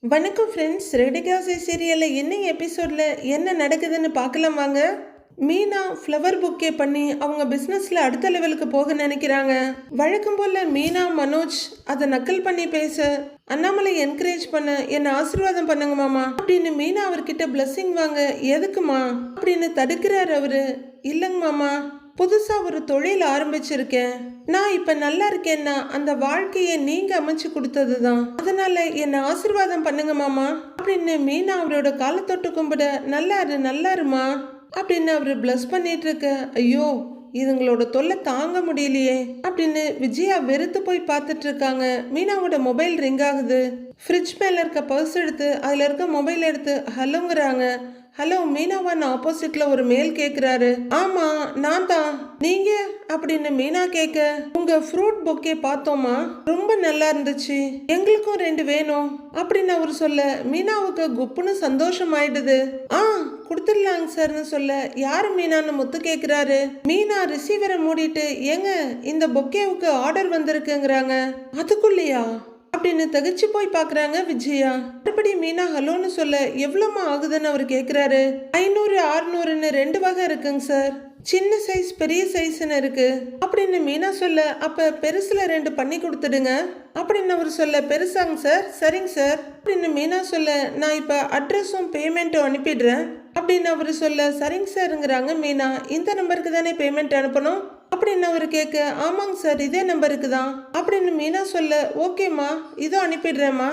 வணக்கம் ஃப்ரெண்ட்ஸ் ரெடிகாசி சீரியலில் என்ன எபிசோடில் என்ன நடக்குதுன்னு பார்க்கலாம் வாங்க. மீனா ஃப்ளவர் புக்கே பண்ணி அவங்க பிஸ்னஸில் அடுத்த லெவலுக்கு போக நினைக்கிறாங்க. வழக்கம் போல் மீனா மனோஜ் அதை நக்கல் பண்ணி பேச. அண்ணாமலை என்கரேஜ் பண்ண. என்னை ஆசீர்வாதம் பண்ணுங்க மாமா. அப்படின்னு மீனா அவர்கிட்ட பிளஸ்ஸிங் வாங்க. எதுக்குமா? அப்படின்னு தடுக்கிறார் அவரு. இல்லைங்க மாமா. புதுசாக ஒரு தொழில் ஆரம்பிச்சிருக்கேன். நான் இப்போ நல்லா இருக்கேன்னா அந்த வாழ்க்கையை நீங்கள் அமைச்சு கொடுத்தது தான் அதனால் என்னை ஆசீர்வாதம் பண்ணுங்க மாமா. அப்படின்னு மீனா அவரோட காலை தொட்டு கும்பிட நல்லாரு நல்லாருமா? அப்படின்னு அவர் ப்ளஸ் பண்ணிட்டு இருக்க ஐயோ இதுங்களோட தொல்லை தாங்க முடியலையே. அப்படின்னு விஜயா வெறுத்து போய் பார்த்துட்டு இருக்காங்க மீனாவோட மொபைல் ரிங் ஆகுது. ஃப்ரிட்ஜ் மேலே இருக்க பர்ஸ் எடுத்து அதில் இருக்க மொபைல் எடுத்து ஹலோங்கிறாங்க. ஹலோ மீனாவான் ஆப்போசிட்ல ஒரு மேல் கேக்குறாரு. ஆமா நான் தான் நீங்க? அப்படின்னு மீனா கேட்க உங்க ஃப்ரூட் பொக்கே பார்த்தோமா? ரொம்ப நல்லா இருந்துச்சு. எங்களுக்கும் ரெண்டு வேணும். அப்படின்னு அவர் சொல்ல மீனாவுக்கு குப்புன்னு சந்தோஷம் ஆயிடுது ஆ கொடுத்துடலாங்க சார்னு சொல்ல யாரு மீனான்னு முத்து கேக்குறாரு? மீனா ரிசீவரை மூடிட்டு ஏங்க இந்த பொக்கேவுக்கு ஆர்டர் வந்திருக்குங்கிறாங்க. அதுக்குள்ளேயா? அப்படின்னு தகச்சு போய் பார்க்குறாங்க விஜயா. மறுபடி மீனா ஹலோன்னு சொல்ல எவ்வளோமா ஆகுதுன்னு அவர் கேட்குறாரு ஐநூறு ஆறுநூறுன்னு ரெண்டு வகை இருக்குங்க சார். சின்ன சைஸ் பெரிய சைஸ்ன்னு இருக்கு. அப்படின்னு மீனா சொல்ல அப்ப பெருசுல ரெண்டு பண்ணி கொடுத்துடுங்க. அப்படின்னு அவர் சொல்ல பெருசாங்க சார் சரிங்க சார். அப்படின்னு மீனா சொல்ல நான் இப்ப அட்ரஸும் பேமெண்ட்டும் அனுப்பிடுறேன். அப்படின்னு அவர் சொல்ல சரிங்க சார்ங்கிறாங்க மீனா. இந்த நம்பருக்கு தானே பேமெண்ட் அனுப்பணும்? அப்படின்னு அவர் கேட்க ஆமாங்க சார் இதே நம்பருக்கு தான் அப்படின்னு மீனா சொல்ல ஓகேம்மா இதோ அனுப்பிடுறேம்மா.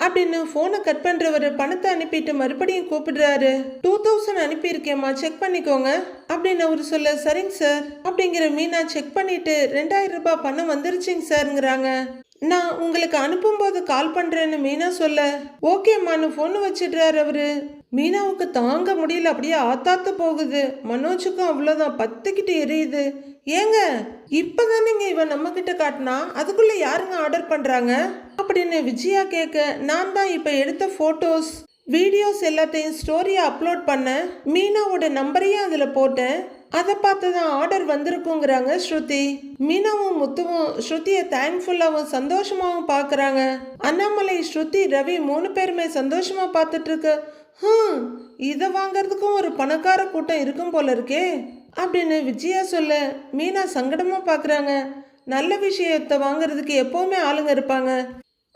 அப்படின்னு ஃபோனை கட் பண்ணுறவர் பணத்தை அனுப்பிட்டு மறுபடியும் கூப்பிடுறாரு. டூ தௌசண்ட் அனுப்பியிருக்கேம்மா செக் பண்ணிக்கோங்க. அப்படின்னு அவர் சொல்ல சரிங்க சார் அப்படிங்கிற மீனா செக் பண்ணிட்டு ரெண்டாயிரம் ரூபாய் பணம் வந்துருச்சுங்க சார்ங்கிறாங்க. நான் உங்களுக்கு அனுப்பும்போது கால் பண்ணுறேன்னு மீனா சொல்ல ஓகேம்மான்னு ஃபோன் வச்சிடுறாரு அவரு. மீனாவுக்கு தாங்க முடியல அப்படியே ஆத்தாத்து போகுது. மனோஜுக்கும் அவ்வளோதான் பத்துக்கிட்டு எரியுது. ஏங்க இப்பதானேங்க இவன் நம்ம கிட்ட காட்டினா? அதுக்குள்ள யாருங்க ஆர்டர் பண்ணுறாங்க அப்படின்னு விஜயா கேட்க நான் தான் இப்போ எடுத்த ஃபோட்டோஸ் வீடியோஸ் எல்லாத்தையும் ஸ்டோரியை அப்லோட் பண்ணேன். மீனாவோட நம்பரையும் அதில் போட்டேன். அதை பார்த்து தான் ஆர்டர் வந்திருக்குங்கிறாங்க ஸ்ருதி. மீனாவும் முத்துவும் ஸ்ருதியை தேங்க்ஃபுல்லாகவும் சந்தோஷமாகவும் பார்க்குறாங்க. அண்ணாமலை ஸ்ருதி ரவி மூணு பேருமே சந்தோஷமாக பார்த்துட்ருக்கு ஹம் இதை வாங்குறதுக்கும் ஒரு பணக்கார கூட்டம் இருக்கும் போல இருக்கே. அப்படின்னு விஜயா சொல்ல மீனா சங்கடமா பார்க்குறாங்க நல்ல விஷயத்தை வாங்குறதுக்கு எப்பவுமே ஆளுங்க இருப்பாங்க.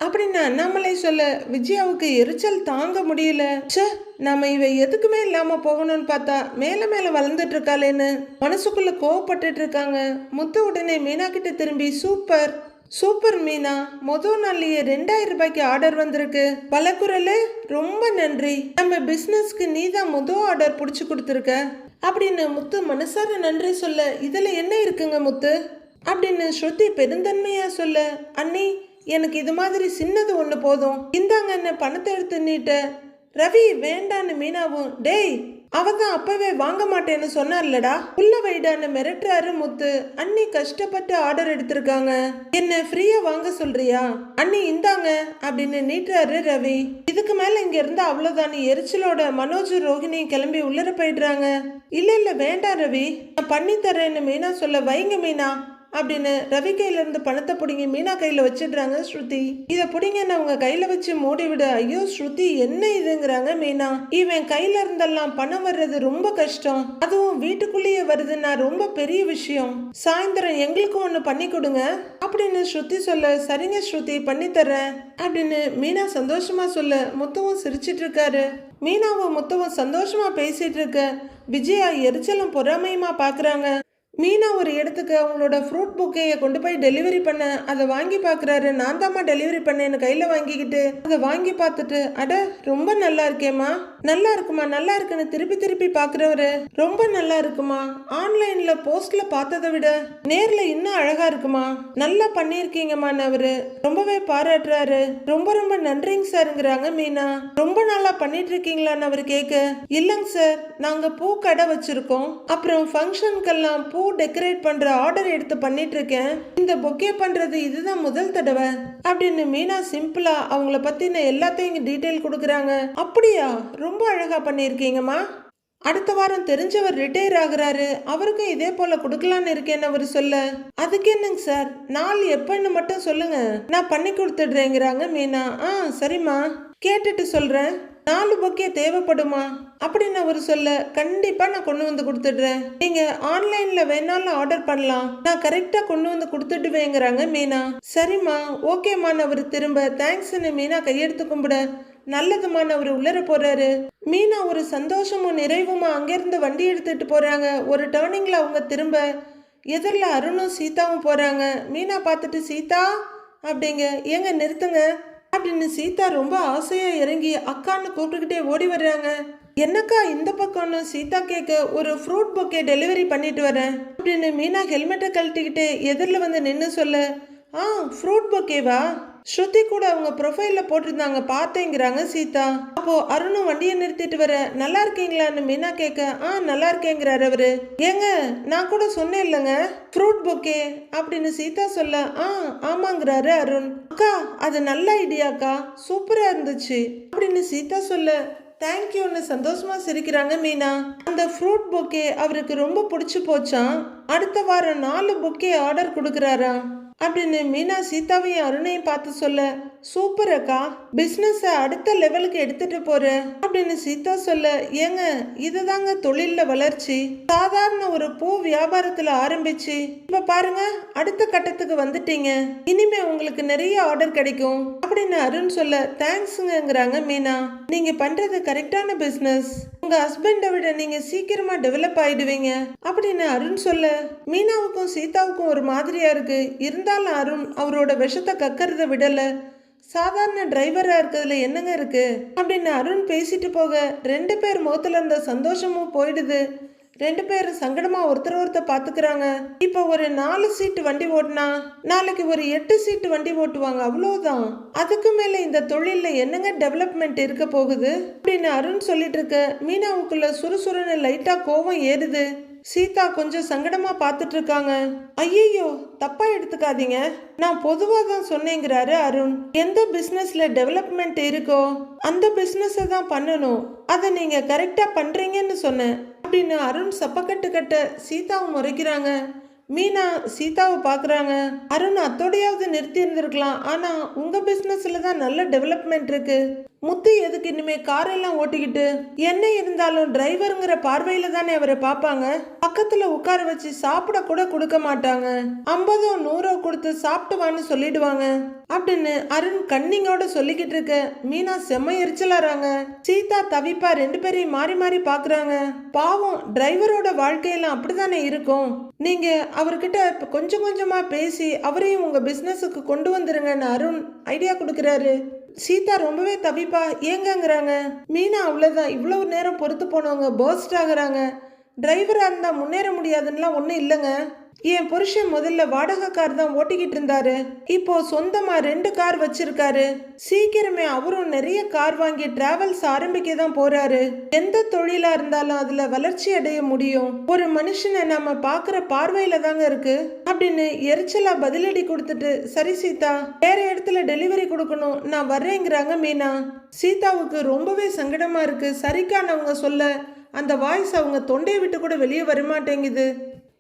அப்படின்னு அண்ணாமலை சொல்ல விஜயாவுக்கு எரிச்சல் தாங்க முடியல. ச்சே நம்ம இவ எதுக்குமே இல்லாம போகணும்னு பார்த்தா மேல மேல வளர்ந்துட்டு இருக்காளேன்னு மனசுக்குள்ள கோவப்பட்டு இருக்காங்க. முத்து உடனே மீனா கிட்ட திரும்பி சூப்பர். சூப்பர் மீனா மொதல் நாள்லயே ரெண்டாயிரம் ரூபாய்க்கு ஆர்டர் வந்திருக்கு. பல குரலு ரொம்ப நன்றி. நம்ம பிஸ்னஸ்க்கு நீ தான் மொதல் ஆர்டர் பிடிச்சி கொடுத்துருக்க. அப்படின்னு முத்து மனசார நன்றி சொல்ல இதில் என்ன இருக்குங்க முத்து? அப்படின்னு ஸ்ருதி பெருந்தன்மையாக சொல்ல அண்ணி எனக்கு இது மாதிரி சின்னது ஒன்று போதும். இந்தாங்க என்ன பணத்தை எடுத்து நீட்ட. ரவி வேண்டான்னு மீனாவும் டேய் அவங்க தான் அப்பவே வாங்க மாட்டேன்னு சொன்னார்லடா. உள்ள வைடான்னு மிரட்டுறாரு முத்து. அண்ணி கஷ்டப்பட்டு ஆர்டர் எடுத்திருக்காங்க. என்ன ஃப்ரீயா வாங்க சொல்றியா? அண்ணி இந்தாங்க அப்படின்னு நீட்டுறாரு ரவி. இதுக்கு மேல இங்க இருந்து அவ்வளவுதான். எரிச்சலோட மனோஜ் ரோஹிணி கிளம்பி உள்ளர போயிடுறாங்க. இல்ல இல்ல வேண்டாம் ரவி. நான் பண்ணி தரேன்னு மீனா சொல்ல வைங்க மீனா. அப்படின்னு ரவி கையில இருந்து பணத்தை பிடிங்கி மீனா கையில வச்சிடுறாங்க ஸ்ருதி. இதை பிடிங்கன்னு அவங்க கையில வச்சு மூடிவிட. ஐயோ ஸ்ருதி என்ன இதுங்கிறாங்க மீனா. இவன் கையில இருந்தெல்லாம் பணம் வர்றது ரொம்ப கஷ்டம். அதுவும் வீட்டுக்குள்ளேயே வருதுன்னா ரொம்ப பெரிய விஷயம். சாயந்தரம் எங்களுக்கும் ஒண்ணு பண்ணி கொடுங்க. அப்படின்னு ஸ்ருதி சொல்ல சரிங்க ஸ்ருதி பண்ணி தர்றேன். அப்படின்னு மீனா சந்தோஷமா சொல்ல முத்துவும் சிரிச்சிட்டு இருக்காரு. மீனாவும் முத்துவும் சந்தோஷமா பேசிட்டு இருக்க. விஜயா எரிச்சலும் பொறாமையுமா பாக்குறாங்க. மீனா ஒரு இடத்துக்கு அவங்களோட ஃப்ரூட் புக்கையை கொண்டு போய் டெலிவரி பண்ண அதை வாங்கி பார்க்குறாரு. நான் தாம்மா டெலிவரி பண்ணேன்னு கையில் வாங்கிக்கிட்டு அதை வாங்கி பார்த்துட்டு அட ரொம்ப நல்லா இருக்கேம்மா. நல்லா இருக்குமா நல்லா இருக்குன்னு திருப்பி திருப்பி பார்க்குறவரு ரொம்ப நல்லா இருக்குமா. ஆன்லைனில் போஸ்ட்டில் பார்த்ததை விட நேரில் இன்னும் அழகாக இருக்குமா. நல்லா பண்ணியிருக்கீங்கம்மான்னு அவரு ரொம்பவே பாராட்டுறாரு. ரொம்ப ரொம்ப நன்றிங்க சாருங்கிறாங்க மீனா. ரொம்ப நாளாக பண்ணிட்டு இருக்கீங்களான்னு அவர் கேட்க இல்லைங்க சார் நாங்கள் பூ கடை வச்சுருக்கோம். அப்புறம் ஃபங்க்ஷனுக்கெல்லாம் பூ டெக்கரேட் பண்ற ஆர்டர் எடுத்து பண்ணிட்டு இருக்கேன் இந்த பொக்கே பண்றது இதுதான் முதல் தடவை. அப்படின்னு மீனா சிம்பிளா அவங்கள பத்தின எல்லாத்தையும் டீட்டெயில் கொடுக்குறாங்க. அப்படியா? ரொம்ப அழகா பண்ணியிருக்கீங்கம்மா. அடுத்த வாரம் தெரிஞ்சவர் ரிட்டையர் ஆகுறாரு. அவருக்கும் இதே போல கொடுக்கலான்னு இருக்கேன்னு அவர் சொல்ல. அதுக்கு என்னங்க சார்? நாள் எப்பன்னு மட்டும் சொல்லுங்க. நான் பண்ணி கொடுத்துடுறேங்கிறாங்க மீனா. ஆ சரிம்மா. கேட்டுட்டு சொல்றேன். நாலு பொக்கே தேவைப்படுமா? அப்படின்னு அவர் சொல்ல கண்டிப்பா நான் கொண்டு வந்து கொடுத்துடுறேன். நீங்க ஆன்லைன்ல வேணாலும் ஆர்டர் பண்ணலாம். நான் கரெக்டா கொண்டு வந்து கொடுத்துடுவேங்கிறாங்க மீனா. சரிம்மா ஓகேம்மான்னு அவர் திரும்ப தேங்க்ஸ்ன்னு மீனா கையெடுத்து கும்பிட நல்லதுமான அவர் உள்ளர போறாரு. மீனா ஒரு சந்தோஷமும் நிறைவுமா அங்கிருந்து வண்டி எடுத்துட்டு போறாங்க. ஒரு டேர்னிங்ல அவங்க திரும்ப எதிரில் அருணும் சீதாவும் போறாங்க. மீனா பார்த்துட்டு சீதா? அப்படிங்க. ஏங்க நிறுத்துங்க. அப்படின்னு சீதா ரொம்ப ஆசையா இறங்கி அக்கான்னு கூப்பிட்டுக்கிட்டே ஓடி வர்றாங்க. என்னக்கா இந்த பக்கம்னு சீதா கேட்க ஒரு ஃப்ரூட் பொக்கே டெலிவரி பண்ணிட்டு வரேன் அப்படின்னு மீனா ஹெல்மெட்டை கழட்டிக்கிட்டு எதிரில் வந்து நின்று சொல்ல ஆ ஃப்ரூட் பொக்கேவா ஸ்ருதி கூட அவங்க ப்ரொஃபைலில் போட்டிருந்தாங்க. பார்த்தேங்கிறாங்க சீதா. அப்போ அருணும் வண்டியை நிறுத்திட்டு வர நல்லா இருக்கீங்களான்னு மீனா கேட்க ஆ நல்லா இருக்கேங்கிறாரு அவரு. ஏங்க நான் கூட சொன்னேன் இல்லைங்க. ஃப்ரூட் பொக்கே அப்படின்னு சீதா சொல்ல ஆ ஆமாங்கிறாரு அருண். அக்கா அது நல்ல ஐடியாக்கா சூப்பராக இருந்துச்சு. அப்படின்னு சீதா சொல்ல தேங்க்யூன்னு சந்தோஷமா சிரிக்கிறாங்க மீனா. அந்த ஃப்ரூட் பொக்கே அவருக்கு ரொம்ப பிடிச்சி போச்சான் அடுத்த வாரம் நாலு பொக்கே ஆர்டர் கொடுக்குறாரா? அப்படின்னு மீனா சீதாவையும் அருணையும் பார்த்து சொல்ல சூப்பர் அக்கா பிஸ்னஸை அடுத்த லெவலுக்கு எடுத்துட்டு போற அப்படின்னு சீதா சொல்ல ஏங்க இதுதாங்க தொழிலில் வளர்ச்சி. சாதாரண ஒரு பூ வியாபாரத்துல ஆரம்பிச்சு இப்ப பாருங்க அடுத்த கட்டத்துக்கு வந்துட்டீங்க. இனிமே உங்களுக்கு நிறைய ஆர்டர் கிடைக்கும் அப்படின்னு அருண் சொல்ல தேங்க்ஸுங்கிறாங்க மீனா. நீங்க பண்றது கரெக்டான பிசினஸ் உங்க ஹஸ்பண்டை விட நீங்க சீக்கிரமா டெவலப் ஆயிடுவீங்க அப்படின்னு அருண் சொல்ல மீனாவுக்கும் சீதாவுக்கும் ஒரு மாதிரியா இருக்கு. இருந்தாலும் அருண் அவரோட விஷத்தை கக்கறத விடல. சாதாரண டிரைவராக இருக்கிறதுல என்னங்க இருக்குது அப்படின்னு அருண் பேசிட்டு போக ரெண்டு பேர் முகத்தில் இருந்த சந்தோஷமும் போயிடுது. ரெண்டு பேர் சங்கடமாக ஒருத்தர் ஒருத்தர் பார்த்துக்கிறாங்க இப்போ ஒரு நாலு சீட்டு வண்டி ஓட்டினா நாளைக்கு ஒரு எட்டு சீட்டு வண்டி ஓட்டுவாங்க அவ்வளோதான் அதுக்கு மேலே இந்த தொழிலில் என்னங்க டெவலப்மெண்ட் இருக்க போகுது? அப்படின்னு அருண் சொல்லிட்டு இருக்க மீனாவுக்குள்ள சுறுசுறுன்னு லைட்டாக கோவம் ஏறுது. சீதா கொஞ்சம் சங்கடமா பார்த்துட்டு இருக்காங்க ஐயையோ தப்பா எடுத்துக்காதீங்க. நான் பொதுவா தான் சொன்னேங்கிறாரு அருண். எந்த பிசினஸ்ல டெவலப்மெண்ட் இருக்கோ அந்த பிசினஸை தான் பண்ணணும். அதை நீங்க கரெக்டா பண்றீங்கன்னு சொன்னேன். அப்படின்னு அருண் சப்பக்கட்டு கட்ட சீதாவை முறைக்கிறாங்க. மீனா சீதாவை பார்க்குறாங்க. அருண் அத்தோடையாவது நிறுத்தி இருந்திருக்கலாம். ஆனால் உங்கள் பிஸ்னஸில் தான் நல்ல டெவலப்மெண்ட் இருக்கு. முத்து எதுக்கு இனிமே காரெல்லாம் ஓட்டிக்கிட்டு? என்ன இருந்தாலும் டிரைவருங்கிற பார்வையில தானே அவரை பார்ப்பாங்க. பக்கத்துல உட்கார வச்சு சாப்பிட கூட கொடுக்க மாட்டாங்க. ஐம்பதோ நூறோ கொடுத்து சாப்பிட்டு வான்னு சொல்லிடுவாங்க. அப்படின்னு அருண் கண்ணிங்கோட சொல்லிக்கிட்டு இருக்க. மீனா செம்ம எரிச்சலாறாங்க சீதா தவிப்பா ரெண்டு பேரையும் மாறி மாறி பாக்குறாங்க. பாவம் டிரைவரோட வாழ்க்கையெல்லாம் அப்படிதானே இருக்கும். நீங்க அவர்கிட்ட இப்ப கொஞ்சம் கொஞ்சமா பேசி அவரையும் உங்க பிசினஸுக்கு கொண்டு வந்துருங்கன்னு அருண் ஐடியா கொடுக்குறாரு. சீதா ரொம்பவே தவிப்பா ஏங்கங்கிறாங்க. மீனா அவ்வளோதான் இவ்வளவு நேரம் பொறுத்து போனவங்க பர்ஸ்ட் ஆகுறாங்க. டிரைவராக இருந்தால் முன்னேற முடியாதுன்னுலாம் ஒன்றும் இல்லைங்க. என் புருஷன் முதல்ல வாடகை கார் தான் ஓட்டிக்கிட்டு இருந்தாரு. இப்போ சொந்தமா ரெண்டு கார் வச்சிருக்காரு. சீக்கிரமே அவரும் நிறைய கார் வாங்கி டிராவல்ஸ் ஆரம்பிக்க தான் போறாரு. எந்த தொழிலா இருந்தாலும் அதுல வளர்ச்சி அடைய முடியும். ஒரு மனுஷனை நம்ம பாக்குற பார்வையில தாங்க இருக்கு. அப்படின்னு எரிச்சலா பதிலடி கொடுத்துட்டு சரி சீதா வேற இடத்துல டெலிவரி கொடுக்கணும். நான் வர்றேங்கிறாங்க மீனா. சீதாவுக்கு ரொம்பவே சங்கடமா இருக்கு. சரிக்கானவங்க சொல்ல அந்த வாய்ஸ் அவங்க தொண்டையை விட்டு கூட வெளியே வரமாட்டேங்குது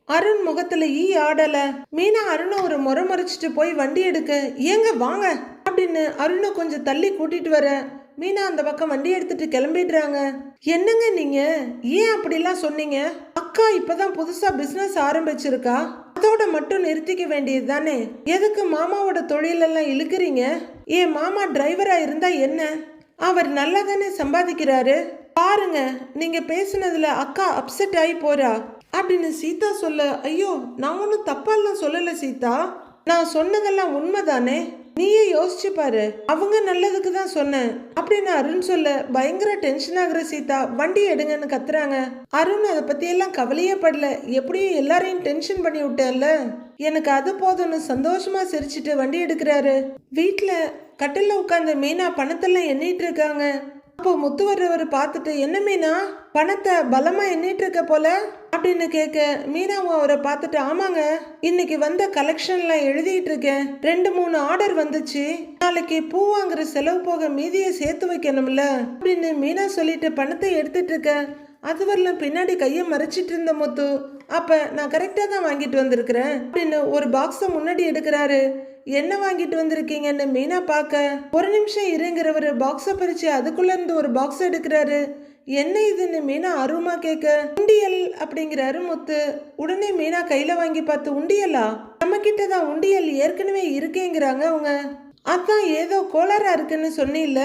அருண் முகத்துல ஈ ஆடல. மீனா அருணை ஒரு முறை முறைச்சிட்டு போய் வண்டி எடுக்க ஏங்க வாங்க அப்படின்னு அருணை கொஞ்சம் தள்ளி கூட்டிட்டு வர மீனா அந்த பக்கம் வண்டி எடுத்துட்டு கிளம்பிடுறாங்க. என்னங்க நீங்க? ஏன் அப்படிலாம் சொன்னீங்க? அக்கா இப்பதான் புதுசா பிசினஸ் ஆரம்பிச்சிருக்கா? அதோட மட்டும் நிறுத்திக்க வேண்டியது தானே? எதுக்கு மாமாவோட தொழிலெல்லாம் இழுக்கிறீங்க? ஏன் மாமா டிரைவரா இருந்தா என்ன? அவர் நல்லா தானே சம்பாதிக்கிறாரு? பாருங்க நீங்க பேசுனதுல அக்கா அப்செட் ஆகி போறா. அப்படின்னு சீதா சொல்ல ஐயோ நான் ஒன்றும் தப்பாலாம் சொல்லலை சீதா. நான் சொன்னதெல்லாம் உண்மைதானே? நீயே யோசிச்சு பாரு. அவங்க நல்லதுக்கு தான் சொன்னேன். அப்படின்னு அருண் சொல்ல பயங்கர டென்ஷன் ஆகுற சீதா. வண்டி எடுங்கன்னு கத்துறாங்க. அருண் அதை பத்தி எல்லாம் கவலையே படல. எப்படியும் எல்லாரையும் டென்ஷன் பண்ணி விட்டேன்ல? எனக்கு அது போதும்னு சந்தோஷமா சிரிச்சிட்டு வண்டி எடுக்கிறாரு. வீட்டுல கட்டில உட்காந்து மீனா பணத்தெல்லாம் எண்ணிட்டு இருக்காங்க. அப்போ முத்து வர்றவர் பார்த்துட்டு என்ன மீனா? பணத்தை பலமா எண்ணிட்டு இருக்க போல? அப்படின்னு கேட்க மீனாவும் அவரை பார்த்துட்டு ஆமாங்க இன்னைக்கு வந்த கலெக்ஷன்லாம் எழுதிட்டு இருக்கேன். ரெண்டு மூணு ஆர்டர் வந்துச்சு. நாளைக்கு பூ வாங்குற செலவு போக மீதியை சேர்த்து வைக்கணும்ல? அப்படின்னு மீனா சொல்லிட்டு பணத்தை எடுத்துட்டு இருக்க அது வரலாம் பின்னாடி கையை மறைச்சிட்டு இருந்த முத்து அப்போ நான் கரெக்டாக தான் வாங்கிட்டு வந்திருக்கிறேன். அப்படின்னு ஒரு பாக்ஸை முன்னாடி எடுக்கிறாரு. என்ன வாங்கிட்டு வந்திருக்கீங்கன்னு மீனா பார்க்க. ஒரு நிமிஷம் இருங்கிறவர் பாக்ஸை பறித்து அதுக்குள்ளேருந்து ஒரு பாக்ஸ் எடுக்கிறாரு. என்ன இதுன்னு மீனா ஆர்வமா கேட்க. உண்டியல் அப்படிங்கிறாரு முத்து உடனே மீனா கையில வாங்கி பார்த்து உண்டியலா? நம்ம கிட்ட தான் உண்டியல் ஏற்கனவே இருக்கேங்கிறாங்க அவங்க. அதான் ஏதோ கோளாறா இருக்குன்னு சொன்னில்ல.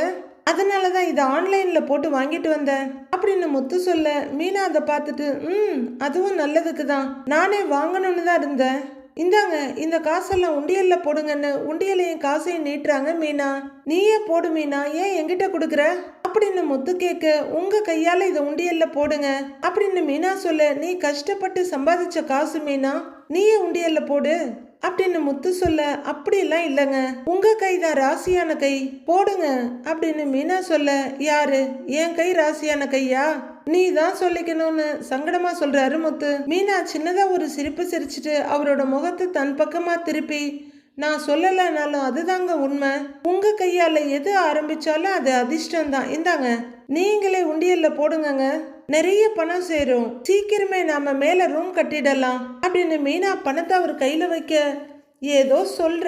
அதனால தான் இதை ஆன்லைனில் போட்டு வாங்கிட்டு வந்தேன். அப்படின்னு முத்து சொல்ல மீனா அதை பார்த்துட்டு ம் அதுவும் நல்லதுக்கு தான். நானே வாங்கணும்னு தான் இருந்தேன். இந்தாங்க இந்த காசெல்லாம் உண்டியலில் போடுங்கன்னு உண்டியலையும் காசையும் நீட்டுறாங்க மீனா. நீயே போடு மீனா ஏன் என்கிட்ட கொடுக்குற? அப்படின்னு முத்து கேட்க உங்க கையால இதை உண்டியல்ல போடுங்க. அப்படின்னு மீனா சொல்ல நீ கஷ்டப்பட்டு சம்பாதிச்ச காசு மீனா? நீயே உண்டியல்ல போடு. அப்படின்னு முத்து சொல்ல அப்படிலாம் இல்லைங்க. உங்க கை தான் ராசியான கை. போடுங்க. அப்படின்னு மீனா சொல்ல யாரு? என் கை ராசியான கையா? நீ தான் சொல்லிக்கணும்னு சங்கடமா சொல்றாரு முத்து. மீனா சின்னதா ஒரு சிரிப்பு சிரிச்சிட்டு அவரோட முகத்தை தன் பக்கமா திருப்பி நான் சொல்லலைனாலும் அதுதாங்க உண்மை. உங்க கையால எது ஆரம்பிச்சாலும் அது அதிர்ஷ்டம் தான் இந்தாங்க நீங்களே உண்டியல்ல போடுங்கங்க. நிறைய பணம் சேரும். சீக்கிரமே நாம மேல ரூம் கட்டிடலாம். அப்படின்னு மீனா பணத்தை அவர் கையில வைக்க ஏதோ சொல்ற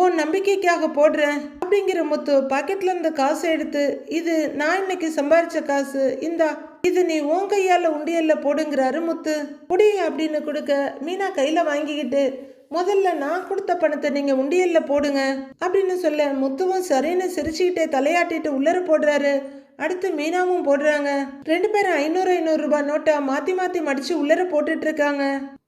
உன் நம்பிக்கைக்காக போடுறேன். அப்படிங்கிற முத்து பாக்கெட்ல இருந்த காசை எடுத்து இது நான் இன்னைக்கு சம்பாரிச்ச காசு. இந்தா இது நீ உன் கையால உண்டியல்ல போடுங்கிறாரு முத்து. புடி அப்படின்னு கொடுக்க மீனா கையில வாங்கிக்கிட்டு முதல்ல நான் கொடுத்த பணத்தை நீங்க உண்டியல்ல போடுங்க. அப்படின்னு சொல்ல முத்துவும் சரின்னு சிரிச்சுக்கிட்டே தலையாட்டிட்டு உள்ளர போடுறாரு. அடுத்து மீனாவும் போடுறாங்க. ரெண்டு பேரும் ஐநூறு ஐநூறு ரூபாய் நோட்டை மாத்தி மாத்தி மடிச்சு உள்ளர போட்டுட்டு இருக்காங்க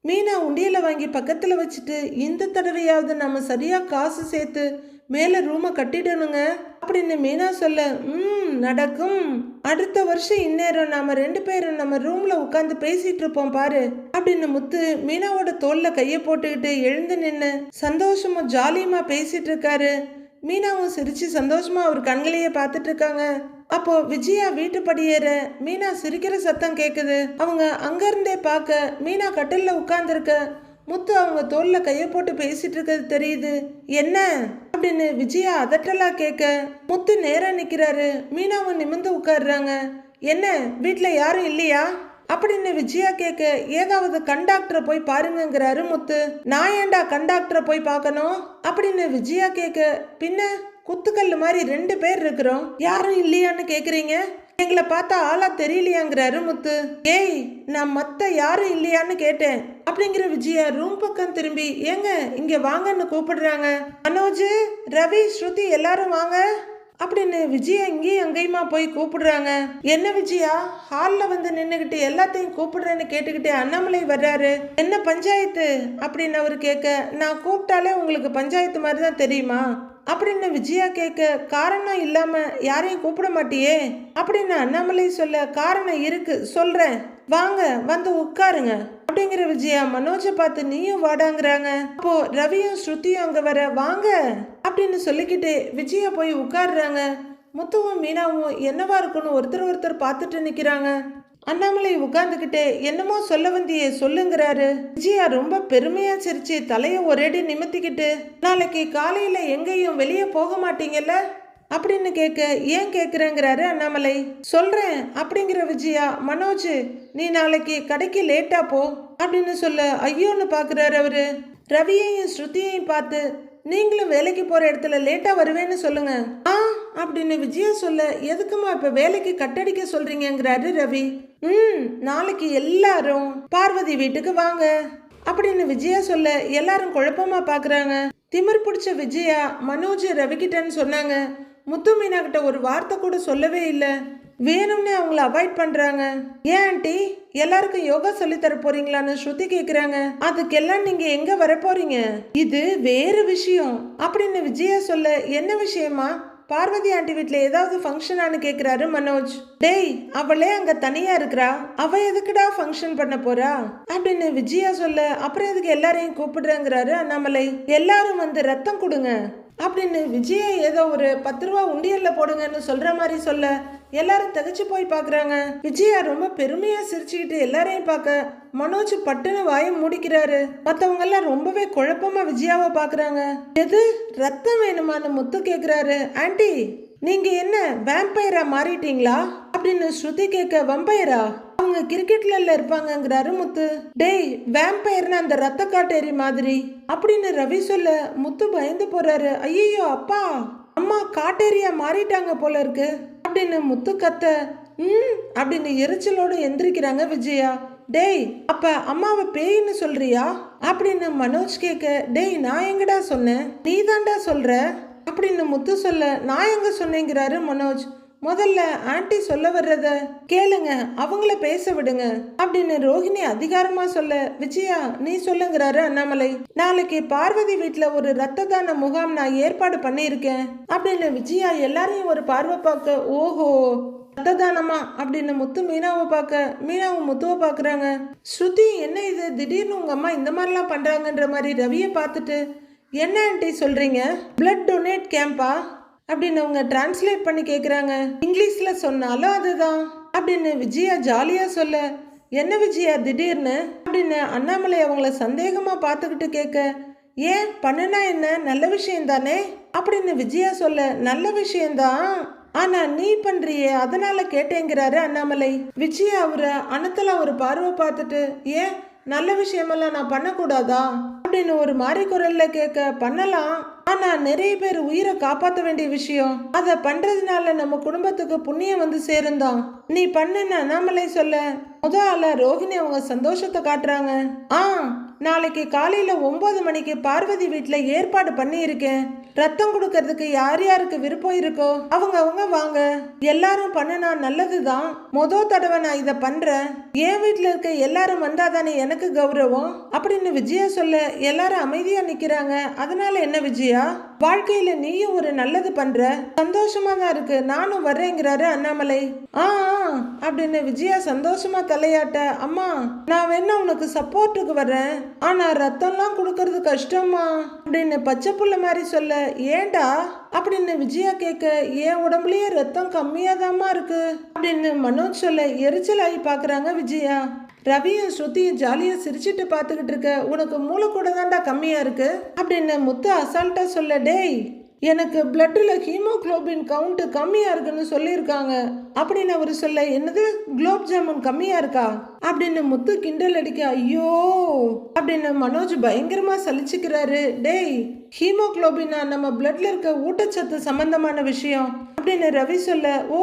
மீனா உண்டியல வாங்கி பக்கத்துல வச்சுட்டு இந்த தடவையாவது நம்ம சரியா காசு சேர்த்து மேல ரூமை கட்டிடணுங்க. அப்படின்னு மீனா சொல்ல ம் நடக்கும். அடுத்த வருஷம் இந்நேரம் நாம ரெண்டு பேரும் நம்ம ரூம்ல உட்காந்து பேசிட்டு இருப்போம் பாரு அப்படின்னு முத்து மீனாவோட தோல்ல கைய போட்டுக்கிட்டு எழுந்து நின்னு சந்தோஷமா ஜாலியமா பேசிட்டு இருக்காரு. மீனாவும் சிரிச்சு சந்தோஷமா அவர் கண்களையே பார்த்துட்டு இருக்காங்க. அப்போ விஜயா வீட்டு படியேற மீனா சிரிக்கிற சத்தம் கேக்குது. அவங்க அங்கிருந்தே பார்க்க மீனா கட்டில்ல உட்கார்ந்துருக்க முத்து அவங்க தோல்ல கைய போட்டு பேசிட்டு இருக்கிறது தெரியுது. என்ன? அப்படின்னு விஜயா அதட்டலா கேட்க முத்து நேரா நிக்கிறாரு. மீனாவும் நிமிந்து உட்கார்றாங்க என்ன? வீட்டில் யாரும் இல்லையா? அப்படின்னு விஜயா கேட்க ஏதாவது கண்டாக்டரை போய் பாருங்கங்கிறாரு முத்து. நான் ஏன்டா கண்டாக்டரை போய் பார்க்கணும் அப்படின்னு விஜயா கேட்க பின்ன? குத்துக்கல்லு மாதிரி ரெண்டு பேர் இருக்கிறோம். யாரும் இல்லையான்னு கேக்குறீங்க? எங்களை பார்த்தா ஆளா தெரியலையாங்கிறாரு முத்து. ஏய் நான் மத்த யாரும் இல்லையான்னு கேட்டேன். அப்படிங்கிற விஜயா ரூம் பக்கம் திரும்பி ஏங்க இங்க வாங்கன்னு கூப்பிடுறாங்க. மனோஜ் ரவி ஸ்ருதி எல்லாரும் வாங்க. அப்படின்னு விஜயா இங்கேயும் அங்கேயுமா போய் கூப்பிடுறாங்க. என்ன விஜயா ஹாலில் வந்து நின்றுக்கிட்டு எல்லாத்தையும் கூப்பிடுறேன்னு கேட்டுக்கிட்டு அண்ணாமலை வர்றாரு. என்ன பஞ்சாயத்து? அப்படின்னு அவர் கேட்க நான் கூப்பிட்டாலே உங்களுக்கு பஞ்சாயத்து மாதிரி தான் தெரியுமா? அப்படின்னு விஜயா கேட்க காரணம் இல்லாமல் யாரையும் கூப்பிட மாட்டியே? அப்படின்னு அண்ணாமலை சொல்ல காரணம் இருக்கு சொல்கிறேன் வாங்க வந்து உட்காருங்க. அப்படிங்கிற விஜயா மனோஜை பார்த்து நீயும் வாடாங்கிறாங்க. அப்போ ரவியும் ஸ்ருதியும் அங்கே வர வாங்க. அப்படின்னு சொல்லிக்கிட்டு விஜயா போய் உட்காருறாங்க. முத்துவும் மீனாவும் என்னவா இருக்குன்னு ஒருத்தர் ஒருத்தர் பார்த்துட்டு நிற்கிறாங்க அண்ணாமலை உட்கார்ந்துக்கிட்டே என்னமோ சொல்ல வந்தியே சொல்லுங்கிறாரு. விஜயா ரொம்ப பெருமையா சிரிச்சு தலைய ஒரேடி நிமித்திக்கிட்டு நாளைக்கு காலையில எங்கேயும் வெளியே போக மாட்டீங்கல்ல? அப்படின்னு கேட்க ஏன் கேட்குறேங்கிறாரு அண்ணாமலை. சொல்றேன் அப்படிங்கிற விஜயா மனோஜ் நீ நாளைக்கு கடைக்கு லேட்டா போ அப்படின்னு சொல்ல ஐயோன்னு பாக்குறாரு அவரு. ரவியையும் ஸ்ருதியையும் பார்த்து நீங்களும் வேலைக்கு போற இடத்துல லேட்டா வருவேன்னு சொல்லுங்க. ஆ அப்படின்னு விஜயா சொல்ல எதுக்குமா இப்ப வேலைக்கு கட்டடிக்க சொல்றீங்கங்கிறாரு ரவி. ம் நாளைக்கு எல்லாரும் பார்வதி வீட்டுக்கு வாங்க. அப்படின்னு விஜயா சொல்ல எல்லாரும் குழப்பமா பாக்குறாங்க. திமிர் பிடிச்ச விஜயா மனோஜ் ரவிக்கிட்டன்னு சொன்னாங்க. முத்து மீனா கிட்ட ஒரு வார்த்தை கூட சொல்லவே இல்லை. வேணும்னே அவங்கள அவாய்ட் பண்றாங்க. ஏன் ஆண்டி எல்லாருக்கும் யோகா சொல்லி தர போறீங்களான்னு ஸ்ருதி கேக்குறாங்க. அதுக்கெல்லாம் நீங்க எங்க வர போறீங்க? இது வேறு விஷயம். அப்படின்னு விஜயா சொல்ல என்ன விஷயமா? பார்வதி ஆண்டி வீட்டில் ஏதாவது ஃபங்க்ஷனானு கேட்குறாரு மனோஜ். டேய் அவளே அங்கே தனியாக இருக்கிறா? அவ எதுக்குடா ஃபங்க்ஷன் பண்ண போறா? அப்படின்னு விஜயா சொல்ல அப்புறம் எதுக்கு எல்லாரையும் கூப்பிடுறேங்கிறாரு அண்ணாமலை. எல்லாரும் வந்து ரத்தம் கொடுங்க. அப்படின்னு விஜயா ஏதோ ஒரு பத்து ரூபா உண்டியலில் போடுங்கன்னு சொல்கிற மாதிரி சொல்ல எல்லாரும் தகச்சு போய் பார்க்குறாங்க விஜயா ரொம்ப பெருமையா சிரிச்சுக்கிட்டு எல்லாரையும் பார்க்க. மனோஜ் பட்டுன்னு வாயை மூடிக்கிறாரு. மத்தவங்க எல்லாம் ரொம்பவே குழப்பமா விஜயாவை பார்க்குறாங்க எது? ரத்தம் வேணுமான்னு முத்து கேக்குறாரு. ஆண்டி நீங்க என்ன வேம்பயரா மாறிட்டீங்களா? அப்படின்னு ஸ்ருதி கேட்க வம்பயரா அவங்க கிரிக்கெட்ல இருப்பாங்கங்கிறாரு முத்து. டேய் வேம்பயர்னா அந்த ரத்த காட்டேரி மாதிரி. அப்படின்னு ரவி சொல்ல முத்து பயந்து போறாரு. ஐயோ அப்பா! அம்மா காட்டேரியா மாறிட்டாங்க போல இருக்கு. அப்படின்னு முத்து கத்த ம் அப்படின்னு எரிச்சலோடு எந்திரிக்கிறாங்க விஜயா. டேய் அப்ப அம்மாவை பேயின்னு சொல்றியா? அப்படின்னு மனோஜ் கேட்க டேய் நான் எங்கடா சொன்னேன்? நீ தாண்டா சொல்ற? அப்படின்னு முத்து சொல்ல நான் எங்க சொன்னேங்கிறாரு மனோஜ். முதல்ல ஆன்ட்டி சொல்ல வர்றத கேளுங்க அவங்கள பேச விடுங்க அப்படின்னு ரோஹிணி அதிகாரமா சொல்ல விஜயா நீ சொல்லுங்கிறாரு அண்ணாமலை. நாளைக்கு பார்வதி வீட்டுல ஒரு ரத்த தான முகாம் நான் ஏற்பாடு பண்ணியிருக்கேன் அப்படின்னு விஜயா எல்லாரையும் ஒரு பார்வை பார்க்க ஓஹோ ரத்த தானமா அப்படின்னு முத்து மீனாவை பார்க்க மீனாவை முத்துவை பார்க்குறாங்க. ஸ்ருதி என்ன இது? திடீர்னு உங்க அம்மா இந்த மாதிரிலாம் பண்றாங்கன்ற மாதிரி ரவியை பார்த்துட்டு என்ன ஆன்ட்டி சொல்றீங்க? பிளட் டொனேட் கேம்பா அப்படின்னு அவங்க டிரான்ஸ்லேட் பண்ணி கேட்குறாங்க இங்கிலீஷில் சொன்னாலும் அதுதான். அப்படின்னு விஜயா ஜாலியாக சொல்ல என்ன விஜயா திடீர்னு? அப்படின்னு அண்ணாமலை அவங்கள சந்தேகமாக பார்த்துக்கிட்டு கேட்க ஏன் பண்ணுனா என்ன? நல்ல விஷயம் தானே அப்படின்னு விஜயா சொல்ல நல்ல விஷயம்தான். ஆனா நீ பண்றியே அதனால கேட்டேங்கிறாரு அண்ணாமலை. விஜயா அவரை அனத்துல ஒரு பார்வை பார்த்துட்டு ஏன் நல்ல விஷயமெல்லாம் நான் பண்ணக்கூடாதா? அப்படின்னு ஒரு மாறி குரல்ல கேட்க பண்ணலாம். ஆனா நிறைய பேர் உயிரை காப்பாற்ற வேண்டிய விஷயம். அத பண்றதுனால நம்ம குடும்பத்துக்கு புண்ணியம் வந்து சேருந்தோம். நீ பண்ணுன்னு அண்ணாமலை சொல்ல. முத ஆள ரோஹிணி அவங்க சந்தோஷத்தை காட்டுறாங்க. ஆ நாளைக்கு காலையில் ஒம்பது மணிக்கு பார்வதி வீட்டில் ஏற்பாடு பண்ணியிருக்கேன். ரத்தம் கொடுக்கறதுக்கு யார் யாருக்கு விருப்பம் இருக்கோ அவங்க அவங்க வாங்க. எல்லாரும் பண்ணினா நல்லது தான் மொத தடவை நான் இதை பண்ணுறேன் என் வீட்டில் இருக்க எல்லாரும் வந்தாதானே எனக்கு கௌரவம்? அப்படின்னு விஜயா சொல்ல எல்லாரும் அமைதியாக நிற்கிறாங்க அதனால என்ன விஜயா? வாழ்க்கையில நீயும் ஒரு நல்லது பண்ற. சந்தோஷமா தான் இருக்கு. நானும் வர்றேங்கிறாரு அண்ணாமலை. ஆ ஆ, அப்படின்னு விஜயா சந்தோஷமா தலையாட்ட. அம்மா நான் வேணா உனக்கு சப்போர்ட்டுக்கு வர்றேன். ஆனா ரத்தம்லாம் கொடுக்கறது கஷ்டமா அப்படின்னு பச்சை புள்ள மாதிரி சொல்ல ஏன்டா அப்படின்னு விஜயா கேட்க என் உடம்புலயே ரத்தம் கம்மியாதாம்மா இருக்கு. அப்படின்னு மனோஜ் சொல்ல எரிச்சல் ஆகி பாக்குறாங்க விஜயா. ரவியும் ஸ்ருதியும் ஜாலியாக சிரிச்சிட்டு பார்த்துக்கிட்டு இருக்க உனக்கு மூளை கூட தாண்டா கம்மியாக இருக்கு? அப்படின்னு முத்து அசால்ட்டாக சொல்ல டேய் எனக்கு பிளட்டில் ஹீமோகுளோபின் கவுண்ட்டு கம்மியாக இருக்குன்னு சொல்லியிருக்காங்க. அப்படின்னு அவர் சொல்ல என்னது? குலோப் ஜாமுன் கம்மியாக இருக்கா? அப்படின்னு முத்து கிண்டல் அடிக்க ஐயோ அப்படின்னு மனோஜ் பயங்கரமாக சலிச்சுக்கிறாரு. டேய் ஹீமோக்ளோபினா நம்ம பிளட்ல இருக்க ஊட்டச்சத்து சம்பந்தமான விஷயம். அப்படின்னு ரவி சொல்ல ஓ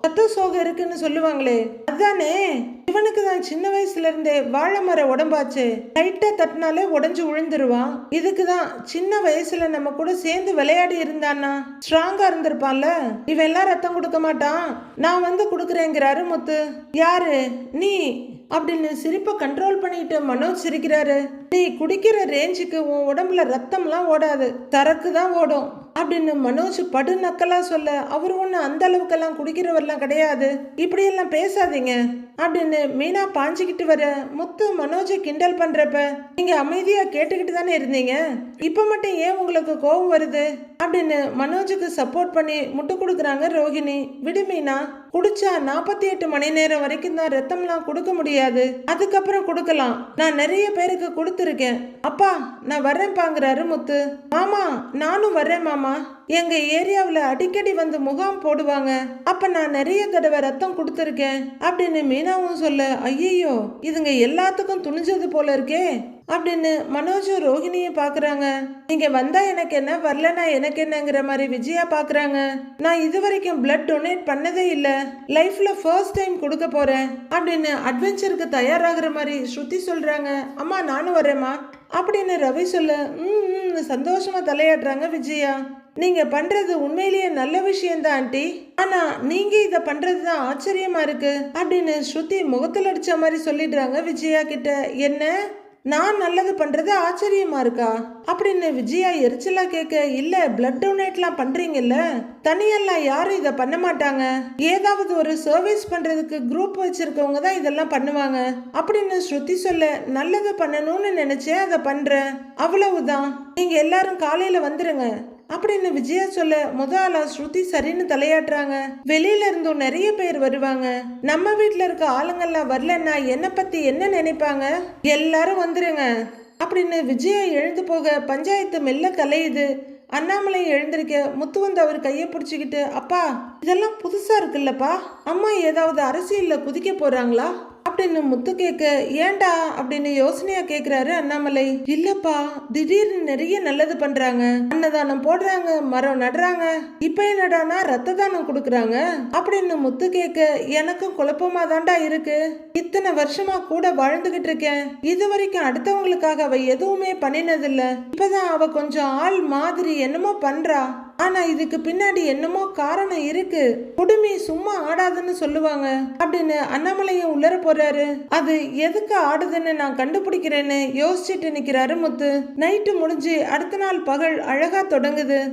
ரத்த சோகம் இருக்குன்னு சொல்லுவாங்களே. அதானே இவனுக்கு தான் சின்ன வயசுல இருந்தே வாழை மர உடம்பாச்சு. லைட்டா தட்டினாலே உடஞ்சு விழுந்துருவான் இதுக்கு தான் சின்ன வயசுல நம்ம கூட சேர்ந்து விளையாடி இருந்தான்னா ஸ்ட்ராங்கா இருந்திருப்பான்ல. இவன் எல்லாம் ரத்தம் கொடுக்க மாட்டான். நான் வந்து கொடுக்குறேங்கிறாரு முத்து யாரு? நீ? அப்படின்னு சிரிப்பை கண்ட்ரோல் பண்ணிட்டு மனோஜ் சிரிக்கிறாரு. நீ குடிக்கிற ரேஞ்சுக்கு உன் உடம்புல ரத்தம்லாம் ஓடாது. தரக்கு தான் ஓடும். அப்படின்னு மனோஜ் படு நக்கலா சொல்ல அவர் ஒன்று அந்த அளவுக்கெல்லாம் குடிக்கிறவர்லாம் கிடையாது. இப்படியெல்லாம் பேசாதீங்க அப்படின்னு மீனா பாஞ்சிக்கிட்டு வர முத்து மனோஜை கிண்டல் பண்றப்ப நீங்க அமைதியா கேட்டுக்கிட்டு தானே இருந்தீங்க? இப்ப மட்டும் ஏன் உங்களுக்கு கோபம் வருது? அப்படின்னு மனோஜுக்கு சப்போர்ட் பண்ணி முட்டு கொடுக்குறாங்க ரோஹிணி. விடு மீனா குடிச்சா நாற்பத்தி எட்டு மணி நேரம் வரைக்கும் தான் ரத்தம்லாம் கொடுக்க முடியாது. அதுக்கப்புறம் கொடுக்கலாம். நான் நிறைய பேருக்கு கொடுத்துருக்கேன். அப்பா நான் வரேன்பாங்கிறாரு முத்து. மாமா நானும் வர்றேன் மாமா. எங்க ஏரியாவில் அடிக்கடி வந்து முகாம் போடுவாங்க. அப்ப நான் நிறைய தடவை ரத்தம் கொடுத்துருக்கேன் அப்படின்னு மீனாவும் சொல்ல ஐயையோ இதுங்க எல்லாத்துக்கும் துணிஞ்சது போல இருக்கே அப்படின்னு மனோஜும் ரோஹிணியும் பாக்குறாங்க. நீங்க வந்தா எனக்கு என்ன வரலனா எனக்கு என்னங்கிற மாதிரி விஜயா பாக்குறாங்க. நான் இது வரைக்கும் பிளட் டொனேட் பண்ணதே இல்ல லைஃப்ல ஃபர்ஸ்ட் டைம் கொடுக்க போறேன் அப்படின்னு அட்வென்ச்சருக்கு தயாராகிற மாதிரி ஸ்ருதி சொல்றாங்க. அம்மா நானும் வரேம்மா அப்படின்னு ரவி சொல்ல ம் ம், சந்தோஷமா தலையாடுறாங்க விஜயா. நீங்கள் பண்ணுறது உண்மையிலேயே நல்ல விஷயம்தான் ஆண்டி. ஆனால் நீங்கள் இதை பண்ணுறது தான் ஆச்சரியமாக இருக்கு. அப்படின்னு ஸ்ருதி முகத்தில் அடித்த மாதிரி சொல்லிடுறாங்க விஜயா கிட்ட. என்ன? நான் நல்லது பண்றது ஆச்சரியமா இருக்கா? அப்படின்னு விஜயா எரிச்சலா கேட்க இல்ல பிளட் டொனேட்லாம் பண்றீங்கல்ல? தனியெல்லாம் யாரும் இதை பண்ண மாட்டாங்க. ஏதாவது ஒரு சர்வீஸ் பண்றதுக்கு குரூப் வச்சிருக்கவங்க தான் இதெல்லாம் பண்ணுவாங்க. அப்படின்னு ஸ்ருதி சொல்ல நல்லது பண்ணணும்னு நினைச்சேன் அதை பண்றேன். அவ்வளவுதான். நீங்க எல்லாரும் காலையில வந்துருங்க. அப்படின்னு விஜயா சொல்ல முத ஆளா ஸ்ருதி சரின்னு தலையாட்டுறாங்க. வெளியில இருந்தும் நிறைய பேர் வருவாங்க. நம்ம வீட்டுல இருக்க ஆளுங்கள்லாம் வரலன்னா என்ன பத்தி என்ன நினைப்பாங்க? எல்லாரும் வந்துருங்க. அப்படின்னு விஜயா எழுந்து போக பஞ்சாயத்து மெல்ல கலையுது. அண்ணாமலை எழுந்திருக்க முத்து வந்து அவர் கையை பிடிச்சிக்கிட்டு அப்பா இதெல்லாம் புதுசா இருக்குல்லப்பா. அம்மா ஏதாவது அரசியல்ல குதிக்க போறாங்களா? அப்படின்னு முத்து கேட்க ஏன்டா அப்படின்னு யோசனையா கேக்குறாரு அண்ணாமலை. இல்லப்பா திடீர்னு நிறைய நல்லது பண்றாங்க. அன்னதானம் போடுறாங்க மரம் நடுறாங்க. இப்ப என்னடானா ரத்த தானம் கொடுக்குறாங்க. அப்படின்னு முத்து கேட்க எனக்கும் குழப்பமா தாண்டா இருக்கு. இத்தனை வருஷமா கூட வாழ்ந்துகிட்டு இருக்கேன். இது வரைக்கும் அடுத்தவங்களுக்காக அவ எதுவுமே பண்ணினதில்ல. இப்பதான் அவ கொஞ்சம் ஆள் மாதிரி என்னமோ பண்றா. ஆனா இதுக்கு பின்னாடி என்னமோ காரணம் இருக்கு. குடுமி சும்மா ஆடாதுன்னு சொல்லுவாங்க. அப்படின்னு அண்ணாமலையும் உள்ளர போறாரு. அது எதுக்கு ஆடுதுன்னு நான் கண்டுபிடிக்கிறேன்னு யோசிச்சுட்டு நிக்கிறாரு முத்து. நைட்டு முடிஞ்சு அடுத்த நாள் பகல் அழகா தொடங்குது.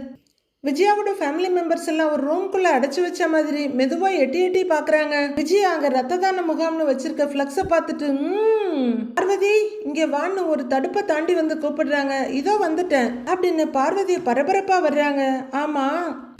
விஜயாவோட ஃபேமிலி மெம்பர்ஸ் எல்லாம் ஒரு ரூம்குள்ள அடைச்சு வச்ச மாதிரி மெதுவா எட்டி எட்டி பாக்குறாங்க. விஜயா அங்க ரத்த தான முகாம்னு வச்சிருக்க ஃபிளக்ஸ பார்த்துட்டு பார்வதி இங்க வான்னு ஒரு தடுப்பை தாண்டி வந்து கூப்பிடுறாங்க. இதோ வந்துட்டேன் அப்படின்னு பார்வதி பரபரப்பா வர்றாங்க. ஆமா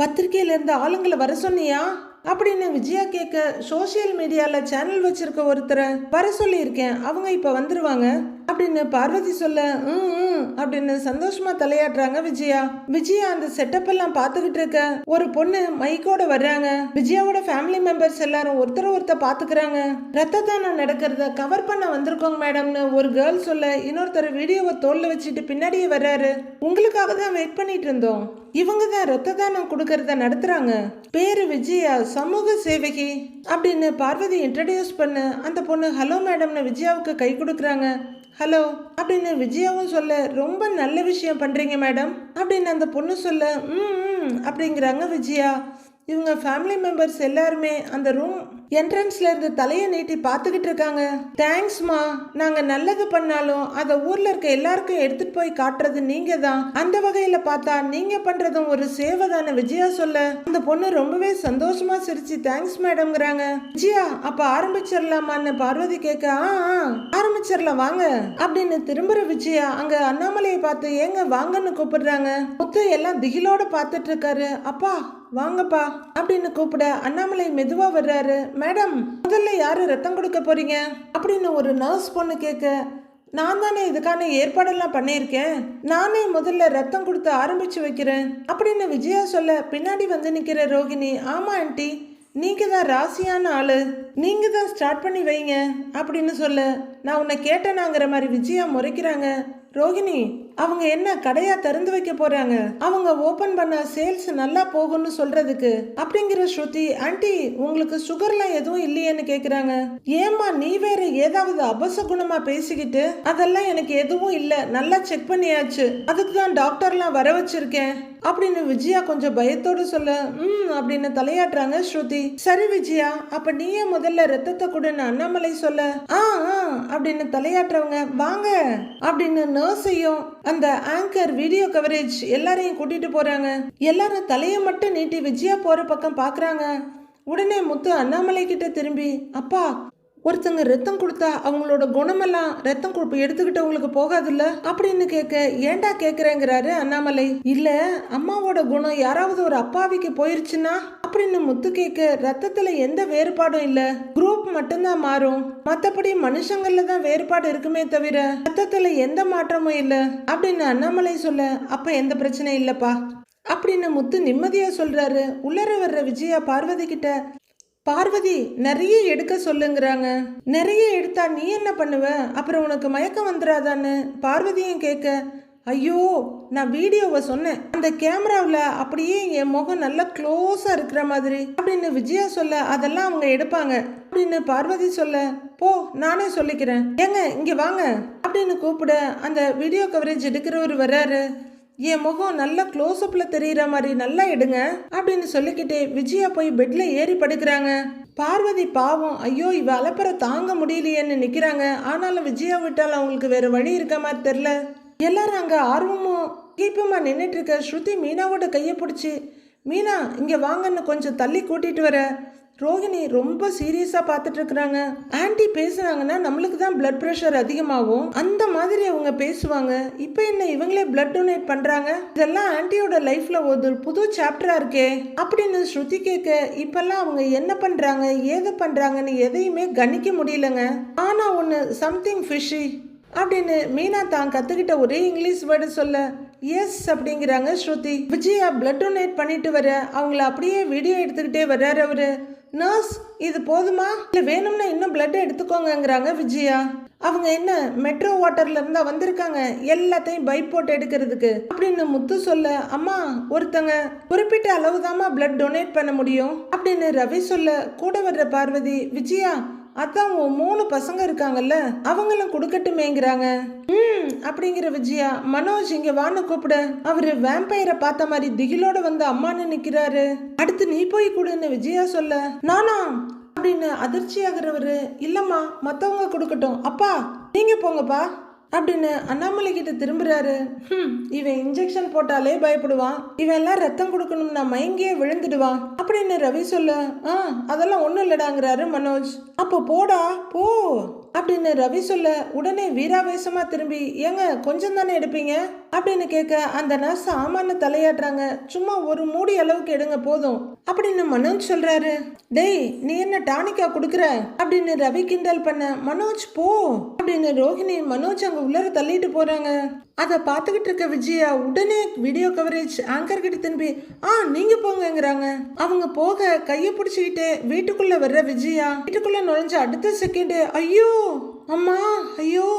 பத்திரிக்கையிலேருந்து ஆளுங்களை வர சொன்னியா? அப்படின்னு விஜயா கேட்க சோஷியல் மீடியால சேனல் வச்சிருக்க ஒருத்தரை வர சொல்லியிருக்கேன். அவங்க இப்போ வந்துருவாங்க அப்படின்னு பார்வதி சொல்ல ம்" அப்படின்னு சந்தோஷமா தலையாடுறாங்க விஜயா. விஜயா அந்த செட்டப் எல்லாம் பார்த்துக்கிட்டு இருக்க. ஒரு பொண்ணு மைக்கோட வர்றாங்க. விஜயாவோட ஃபேமிலி மெம்பர்ஸ் எல்லாரும் ஒருத்தர் ஒருத்தர் பாத்துக்கிறாங்க ரத்த தானம் நடக்கிறத கவர் பண்ண வந்திருக்கோங்க மேடம்னு ஒரு கேர்ள் சொல்ல இன்னொருத்தர் வீடியோவை தோல்ல வச்சுட்டு பின்னாடியே வர்றாரு. உங்களுக்காக தான் வெயிட் பண்ணிட்டு இருந்தோம். இவங்க தான் ரத்த தானம் கொடுக்கறத நடத்துறாங்க. பேரு விஜயா சமூக சேவகி அப்படின்னு பார்வதி இன்ட்ரடியூஸ் பண்ண. அந்த பொண்ணு ஹலோ மேடம்னு விஜயாவுக்கு கை கொடுக்குறாங்க. ஹலோ அப்படின்னு விஜயாவும் சொல்ல ரொம்ப நல்ல விஷயம் பண்ணுறீங்க மேடம் அப்படின்னு அந்த பொண்ணு சொல்ல ம் ம் அப்படிங்கிறாங்க விஜயா. இவங்க ஃபேமிலி மெம்பர்ஸ் எல்லாருமே அந்த ரூம் என்ட்ரன்ஸ்ல இருந்து தலையை நீட்டி பார்த்துக்கிட்டு இருக்காங்க. தேங்க்ஸ்மா நாங்க நல்லது பண்ணாலும் அதை ஊர்ல இருக்க எல்லாருக்கும் எடுத்துட்டு போய் காட்டுறது நீங்க தான் அந்த வகையில பார்த்தா நீங்க பண்றதும் ஒரு சேவை தானே விஜயா சொல்ல. அந்த பொண்ணு ரொம்பவே சந்தோஷமா சிரிச்சு தேங்க்ஸ் மேடம்ங்கிறாங்க விஜயா அப்ப ஆரம்பிச்சிடலாமான்னு பார்வதி கேட்க ஆ ஆ, ஆரம்பிச்சிடலாம் வாங்க. அப்படின்னு திரும்புற விஜயா அங்க அண்ணாமலையை பார்த்து ஏங்க வாங்கன்னு கூப்பிடுறாங்க. முத்து எல்லாம் திகிலோட பார்த்துட்டு இருக்காரு. அப்பா வாங்கப்பா அப்படின்னு கூப்பிட அண்ணாமலை மெதுவா வர்றாரு. மேடம் முதல்ல யாரு ரத்தம் கொடுக்க போறீங்க? அப்படின்னு ஒரு நர்ஸ் பொண்ணு கேட்க நான் தானே இதுக்கான ஏற்பாடெல்லாம் பண்ணியிருக்கேன். நானே முதல்ல ரத்தம் கொடுத்து ஆரம்பிச்சு வைக்கிறேன் அப்படின்னு விஜயா சொல்ல பின்னாடி வந்து நிக்கிற ரோகிணி ஆமா ஆண்டி நீங்க தான் ராசியான ஆளு. நீங்க தான் ஸ்டார்ட் பண்ணி வைங்க அப்படின்னு சொல்ல நான் உன்னை கேட்டேனாங்கிற மாதிரி விஜயா முறைக்கிறாங்க. ரோகிணி அவங்க என்ன கடையா திறந்து வைக்க போறாங்க? அவங்க ஓபன் பண்ண சேல்ஸ் நல்லா போகும்னு சொல்றதுக்கு அப்படிங்கிற ஸ்ருதி ஆண்டி உங்களுக்கு சுகர்லாம் எதுவும் இல்லையேன்னு கேக்குறாங்க. ஏமா நீ வேற ஏதாவது அபசகுணமா பேசிக்கிட்டு அதெல்லாம் எனக்கு எதுவும் இல்ல. நல்லா செக் பண்ணியாச்சு. அதுக்கு தான் டாக்டர்லாம் வர வச்சிருக்கேன். அப்படின்னு விஜயா கொஞ்சம் பயத்தோடு சொல்ல ம் அப்படின்னு தலையாட்டுறாங்க ஸ்ருதி. சரி விஜயா அப்ப நீயே முதல்ல ரத்தத்தை கொடுன்னு அண்ணாமலை சொல்ல. ஆ ஆ அப்படின்னு தலையாட்டுறவங்க வாங்க அப்படின்னு நர்ஸையும் அந்த ஆங்கர் வீடியோ கவரேஜ் எல்லாரையும் கூட்டிட்டு போறாங்க. எல்லாரும் தலையை மட்டும் நீட்டி விஜயா போற பக்கம் பாக்குறாங்க. உடனே முத்து அண்ணாமலை கிட்ட திரும்பி அப்பா ஒருத்தங்க ரத்தம் கொடுத்தா அவங்களோட குணமெல்லாம் ரத்தம் கொடுப்பு எடுத்துக்கிட்டவங்களுக்கு போகாதுல்ல? அப்படின்னு கேட்க ஏன்டா கேட்குறேங்கிறாரு அண்ணாமலை. இல்ல அம்மாவோட குணம் யாராவது ஒரு அப்பாவிக்கு போயிருச்சுன்னா? அப்படின்னு முத்து கேட்க ரத்தத்துல எந்த வேறுபாடும் இல்ல. குரூப் மட்டும்தான் மாறும். மத்தபடி மனுஷங்கள்ல தான் வேறுபாடு இருக்குமே தவிர ரத்தத்துல எந்த மாற்றமும் இல்ல. அப்படின்னு அண்ணாமலை சொல்ல அப்ப எந்த பிரச்சனையும் இல்லப்பா. அப்படின்னு முத்து நிம்மதியா சொல்றாரு. உள்ளர வர்ற விஜயா பார்வதி கிட்ட பார்வதி நிறைய எடுக்க சொல்லுங்கிறாங்க. நிறைய எடுத்தா நீ என்ன பண்ணுவ? அப்புறம் உனக்கு மயக்கம் வந்துடாதான்னு பார்வதியும் கேட்க ஐயோ நான் வீடியோவை சொன்னேன். அந்த கேமராவில் அப்படியே என் முகம் நல்லா க்ளோஸாக இருக்கிற மாதிரி. அப்படின்னு விஜயா சொல்ல அதெல்லாம் அவங்க எடுப்பாங்க. அப்படின்னு பார்வதி சொல்ல போ நானே சொல்லிக்கிறேன். ஏங்க இங்கே வாங்க. அப்படின்னு கூப்பிட அந்த வீடியோ கவரேஜ் எடுக்கிறவர் வர்றாரு. என் முகம் நல்லா க்ளோஸ்அப்பில் தெரியுற மாதிரி நல்லா எடுங்க அப்படின்னு சொல்லிக்கிட்டே விஜயா போய் பெட்ல ஏறி படுக்கிறாங்க. பார்வதி பாவம் ஐயோ இவ அலப்பறை தாங்க முடியலையேன்னு நிக்கிறாங்க. ஆனாலும் விஜயா விட்டால் அவங்களுக்கு வேற வழி இருக்க மாதிரி தெரில எல்லாரும் அங்க ஆர்வமும் கீப்பமா நின்றுட்டு இருக்க ஸ்ருதி மீனாவோட கையை பிடிச்சி மீனா இங்க வாங்கன்னு கொஞ்சம் தள்ளி கூட்டிட்டு வர. ரோகிணி ரொம்ப சீரியஸா பார்த்துட்டு இருக்கிறாங்க ஆன்டி பேசுனாங்கன்னா நம்மளுக்கு தான் பிளட் ப்ரெஷர் அதிகமாகும். அந்த மாதிரி அவங்க பேசுவாங்க. இப்போ என்ன இவங்களே பிளட் டொனேட் பண்றாங்க? இதெல்லாம் ஆன்டியோட லைஃப்ல ஒரு புது சாப்டரா இருக்கே. அப்படின்னு ஸ்ருதி கேட்க இப்பெல்லாம் அவங்க என்ன பண்றாங்க? ஏது பண்றாங்கன்னு எதையுமே கணிக்க முடியலங்க. ஆனா ஒன்று சம்திங் ஃபிஷி அப்படின்னு மீனா தான் கத்துக்கிட்ட ஒரே இங்கிலீஷ் வேர்டு சொல்ல எஸ் அப்படிங்கிறாங்க ஸ்ருதி. விஜயா பிளட் டொனேட் பண்ணிட்டு வர அவங்கள அப்படியே வீடியோ எடுத்துக்கிட்டே வர்றாரு அவரு. நர்ஸ் இது போதுமா? இல்லை வேணும்னா இன்னும் பிளட் எடுத்துக்கோங்கங்கிறாங்க விஜயா. அவங்க என்ன மெட்ரோ வாட்டர்ல இருந்தா வந்திருக்காங்க எல்லாத்தையும் பைப் போட்டு எடுக்கிறதுக்கு. அப்படின்னு முத்து சொல்ல அம்மா ஒருத்தங்க குறிப்பிட்ட அளவுதாம்மா பிளட் டொனேட் பண்ண முடியும்? அப்படின்னு ரவி சொல்ல கூட வர்ற பார்வதி விஜயா அதான் உன் மூணு பசங்க இருக்காங்கல்ல அவங்களும் கொடுக்கட்டுமேங்கிறாங்க. ம் அப்படிங்கிற விஜயா மனோஜ் இங்க வான்னு கூப்பிட. அவரு வேம்பயரை பார்த்த மாதிரி திகிலோட வந்து அம்மான்னு நிக்கிறாரு. அடுத்து நீ போய் கொடுன்னு விஜயா சொல்ல நானா? அப்படின்னு அதிர்ச்சியாகிறவரு இல்லம்மா மத்தவங்க கொடுக்கட்டும். அப்பா நீங்க போங்கப்பா. அப்படின்னு அண்ணாமலை கிட்ட திரும்புறாரு. இவன் இன்ஜெக்ஷன் போட்டாலே பயப்படுவான். இவன் எல்லாம் ரத்தம் கொடுக்கணும்னா மயங்கியே விழுந்துடுவான். அப்படின்னு ரவி சொல்ல ஆ அதெல்லாம் ஒன்றும் இல்லடாங்கிறாரு மனோஜ். அப்போ போடா போ. அப்படின்னு ரவி சொல்ல உடனே வீராவேசமா திரும்பி ஏங்க கொஞ்சம் தானே எடுப்பீங்க? அப்படின்னு கேட்க அந்த நர்ஸ் ஆமான்னு தலையாடுறாங்க சும்மா ஒரு மூடி அளவுக்கு எடுங்க போதும். அப்படின்னு மனோஜ் சொல்றாரு. டேய் நீ என்ன டானிக்கா கொடுக்குற? அப்படின்னு ரவி கிண்டல் பண்ண மனோஜ் போ. அப்படின்னு ரோஹிணி மனோஜ் அங்க உள்ளர தள்ளிட்டு போறாங்க. அதை பார்த்துக்கிட்டு இருக்க விஜயா உடனே வீடியோ கவரேஜ் ஆங்கர் கிட்ட திரும்பி ஆ நீங்க போங்கங்கிறாங்க. அவங்க போக கையை பிடிச்சிக்கிட்டு வீட்டுக்குள்ள வர்ற விஜயா வீட்டுக்குள்ள நுழைஞ்ச அடுத்த செகண்டு ஐயோ அம்மா ஐயோ.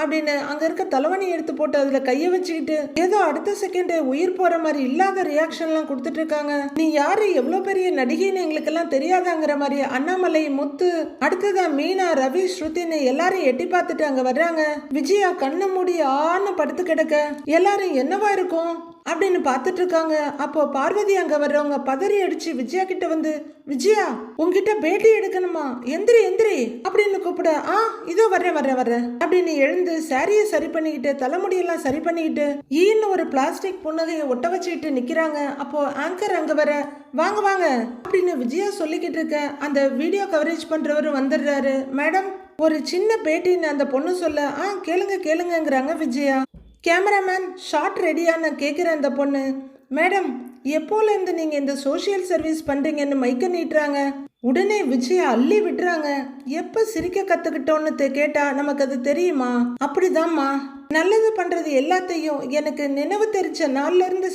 அப்படின்னு அங்கே இருக்க தலைவணி எடுத்து போட்டு அதில் கையை வச்சுக்கிட்டு ஏதோ அடுத்த செகண்டே உயிர் போகிற மாதிரி இல்லாத ரியாக்ஷன்லாம் கொடுத்துட்டு இருக்காங்க. நீ யார்? எவ்வளோ பெரிய நடிகைன்னு எங்களுக்கெல்லாம் தெரியாதாங்கிற மாதிரி அண்ணாமலை முத்து அடுத்ததா மீனா ரவி ஸ்ருதின்னு எல்லாரையும் எட்டி பார்த்துட்டு அங்கே வர்றாங்க. விஜயா கண்ணை மூடி ஆன்னு படுத்து கிடக்க. எல்லாரும் என்னவா இருக்கும்? அப்படின்னு பார்த்துட்டு இருக்காங்க அப்போ பார்வதி அங்க வர்றவங்க பதறி அடிச்சு விஜயா கிட்ட வந்து விஜயா உங்ககிட்ட பேட்டி எடுக்கணுமா? எந்திரி எந்திரி அப்படின்னு கூப்பிட ஆ இதோ வர்றேன் வர்றேன் வர்றேன் அப்படின்னு எழுந்து சாரியை சரி பண்ணிக்கிட்டு தலைமுடியெல்லாம் சரி பண்ணிக்கிட்டு ஈன்னு ஒரு பிளாஸ்டிக் புன்னகையை ஒட்ட வச்சுக்கிட்டு நிக்கிறாங்க. அப்போ ஆங்கர் அங்க வர வாங்க வாங்க அப்படின்னு விஜயா சொல்லிக்கிட்டு இருக்க அந்த வீடியோ கவரேஜ் பண்றவர் வந்துடுறாரு. மேடம் ஒரு சின்ன பேட்டின்னு அந்த பொண்ணு சொல்ல ஆ கேளுங்க கேளுங்கங்கிறாங்க விஜயா. கேமராமேன் ஷார்ட் ரெடியான்னு கேட்குற அந்த பொண்ணு. மேடம் எப்போலேருந்து நீங்கள் இந்த சோஷியல் சர்வீஸ் பண்ணுறீங்கன்னு மைக்க நீட்டுறாங்க. உடனே விஜயை அள்ளி விடுறாங்க எப்போ சிரிக்க கற்றுக்கிட்டோன்னு தெ- நமக்கு அது தெரியுமா? அப்படிதாம்மா. நல்லது பண்ணுறது எல்லாத்தையும் எனக்கு நினைவு தெரிச்ச நாள்ல இருந்து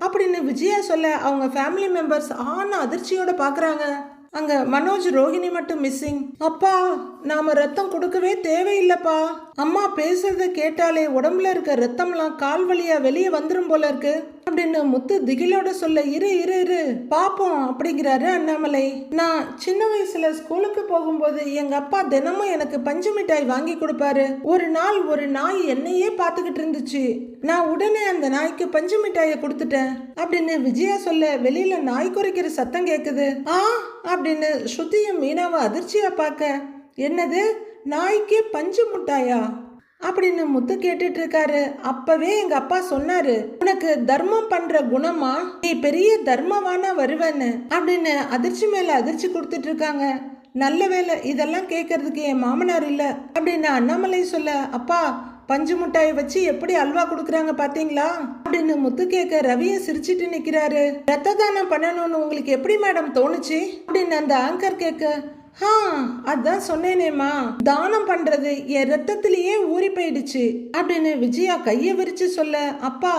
அப்படின்னு விஜயா சொல்ல அவங்க ஃபேமிலி மெம்பர்ஸ் ஆன அதிர்ச்சியோடு பார்க்குறாங்க அங்க மனோஜ் ரோஹிணி மட்டும் மிஸ்ஸிங் அப்பா நாம ரத்தம் கொடுக்கவே தேவையில்லப்பா. அம்மா பேசுறத கேட்டாலே உடம்புல இருக்க ரத்தம்லாம் கால் வழியா வெளியே வந்துரும் போல இருக்கு. அப்படின்னு முத்து திகிலோட சொல்ல இரு இரு இரு பாப்போம் அப்படிங்கிறாரு அண்ணாமலை. நான் சின்ன வயசுல ஸ்கூலுக்கு போகும்போது எங்க அப்பா தினமும் எனக்கு பஞ்சு மிட்டாய் வாங்கி கொடுப்பாரு. ஒரு நாள் ஒரு நாய் என்னையே பார்த்துக்கிட்டு இருந்துச்சு. நான் உடனே அந்த நாய்க்கு பஞ்சு மிட்டாயை கொடுத்துட்டேன் அப்படின்னு விஜயா சொல்ல வெளியில நாய் குறைக்கிற சத்தம் கேக்குது. ஆ அப்படின்னு ஸ்ருதியும் மீனாவை அதிர்ச்சியா பார்க்க என்னது? நாய்க்கு பஞ்சு மிட்டாயா? அப்படின்னு முத்து கேட்டுட்டு இருக்காரு அப்பவே எங்க அப்பா சொன்னாரு உனக்கு தர்மம் பண்ற குணமா? நீ பெரிய தர்மவானா வருவேன்னு? அப்படின்னு அதிர்ச்சி மேல அதிர்ச்சி கொடுத்துட்டு இருக்காங்க நல்ல வேலை இதெல்லாம் கேட்கறதுக்கு என் மாமனார் இல்ல. அப்படின்னு அண்ணாமலை சொல்ல அப்பா பஞ்சு முட்டாயை வச்சு எப்படி அல்வா கொடுக்குறாங்க பாத்தீங்களா? அப்படின்னு முத்து கேட்க ரவிய சிரிச்சிட்டு நிக்கிறாரு. ரத்த தானம் பண்ணணும்னு உங்களுக்கு எப்படி மேடம் தோணுச்சு? அப்படின்னு அந்த ஆங்கர் கேட்க ஆ அதான் சொன்னேனேம்மா. தானம் பண்றது என் ரத்தத்திலேயே ஊறி போயிடுச்சு அப்படின்னு விஜயா கையை விரிச்சு சொல்ல அப்பா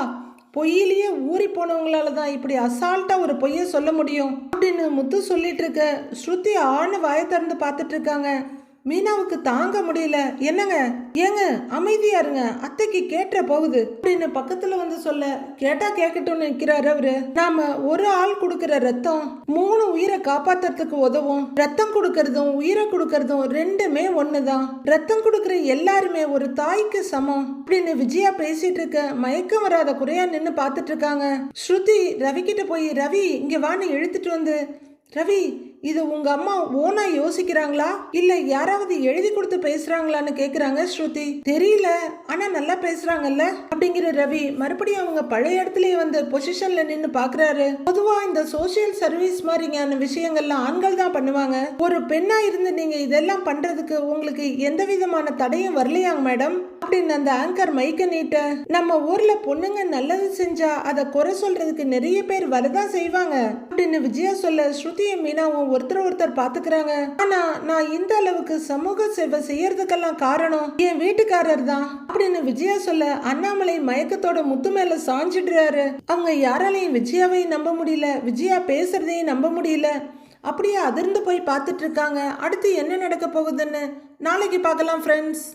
பொய்யிலேயே ஊறி போனவங்களால தான் இப்படி அசால்ட்டா ஒரு பொய்ய சொல்ல முடியும்? அப்படின்னு முத்து சொல்லிட்டு இருக்க ஸ்ருதி ஆணு வாய திறந்து பார்த்துட்டு இருக்காங்க. மீனாவுக்கு தாங்க முடியல. என்னங்க? ஏங்க? அமைதியா இருங்க அத்தைக்கு கேட்ட போகுது. அப்படின்னு பக்கத்துல வந்து சொல்ல கேட்டா கேட்கட்டும்னு நிக்கிறாரு அவரு. நாம ஒரு ஆள் கொடுக்கிற ரத்தம் மூணு உயிரை காப்பாத்துறதுக்கு உதவும். ரத்தம் கொடுக்கறதும் உயிரை கொடுக்கறதும் ரெண்டுமே ஒண்ணுதான். ரத்தம் கொடுக்கிற எல்லாருமே ஒரு தாய்க்கு சமம். அப்படின்னு விஜயா பேசிட்டு இருக்க மயக்கம் வராத குறையா நின்னு பாத்துட்டு இருக்காங்க ஸ்ருதி ரவி கிட்ட போய் ரவி இங்க வான்னு இழுத்துட்டு வந்து ரவி இது உங்க அம்மா ஓனா யோசிக்கிறாங்களா? இல்ல யாராவது எழுதி கொடுத்து பேசுறாங்களான்னு கேக்குறாங்க ஸ்ருதி? தெரியல. ஆனா நல்லா பேசுறாங்கல்ல? அப்படிங்கிற ரவி மறுபடியும் அவங்க பழைய இடத்துலயே வந்து பொசிஷன்ல நின்னு பாக்குறாரு. பொதுவா இந்த சோசியல் சர்வீஸ் மாதிரியான விஷயங்கள்லாம் ஆண்கள் தான் பண்ணுவாங்க. ஒரு பெண்ணா இருந்து நீங்க இதெல்லாம் பண்றதுக்கு உங்களுக்கு எந்த விதமான தடையும் வரலையாங்க மேடம்? அப்படின்னு அந்த ஆங்கர் மைக்க நீட்ட நம்ம ஊர்ல பொண்ணுங்க நல்லது செஞ்சா அதை குறை சொல்றதுக்கு நிறைய பேர் வரதான் செய்வாங்க. அப்படின்னு விஜயா சொல்ல ஸ்ருதியும் மீனாவும் ஒருத்தர் ஒருத்தர் பாத்துக்கிறாங்க ஆனா நான் இந்த அளவுக்கு சமூக சேவை செய்யறதுக்கெல்லாம் காரணம் என் வீட்டுக்காரர் தான் அப்படின்னு விஜயா சொல்ல அண்ணாமலை மயக்கத்தோட முத்து மேல சாஞ்சிடுறாரு. அவங்க யாராலையும் விஜயாவையும் நம்ப முடியல. விஜயா பேசுறதையும் நம்ப முடியல. அப்படியே அதிர்ந்து போய் பார்த்துட்டு இருக்காங்க. அடுத்து என்ன நடக்க போகுதுன்னு நாளைக்கு பார்க்கலாம் ஃப்ரெண்ட்ஸ்